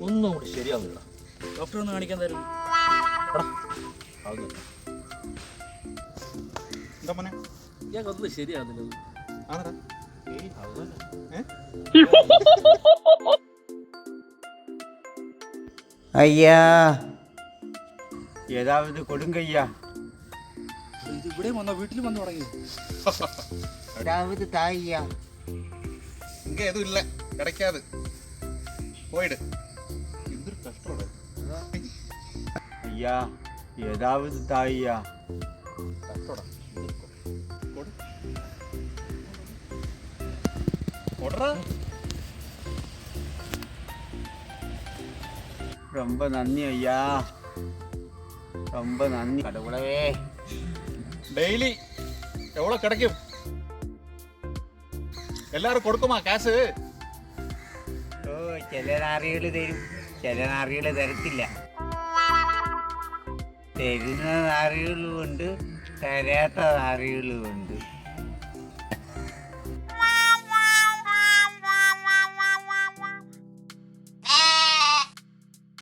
ഒന്നും കൂടി ശരിയാവുന്നില്ല ഡോക്ടറെ ഒന്ന് കാണിക്കാൻ തരും ആവുന്നില്ല എന്താ മോനെ ഇയാൾക്കൊന്നും ശരിയാവുന്നില്ല ആന്നടാ ഏയ് ആവുന്നില്ല ஐயா ஏதாவது கொடுங்க ஐயா ഇത് ഇവിടെ വന്നോ വീട്ടിൽ വന്നു തുടങ്ങി ஏதாவது தாய்யா ഇങ്ക ഏതും ഇല്ല കിടക്കാത് പോയിട് ஐயா ஏதாவது தாய்யா കഷ്ടോടാ കൊടു കൊടുറാ ரொம்ப நன்றி ஐயா ரொம்ப நன்றி கடவுளவே ഡെയിലി എവ്വളോ കിടക്കും എല്ലാരും കൊടുക്കുമാ കാശ് ഓ ചില നാറികൾ തരും ചില നാറികൾ തരത്തില്ല തരുന്ന നാറികളുമുണ്ട് തരാത്ത നാറികളുമുണ്ട്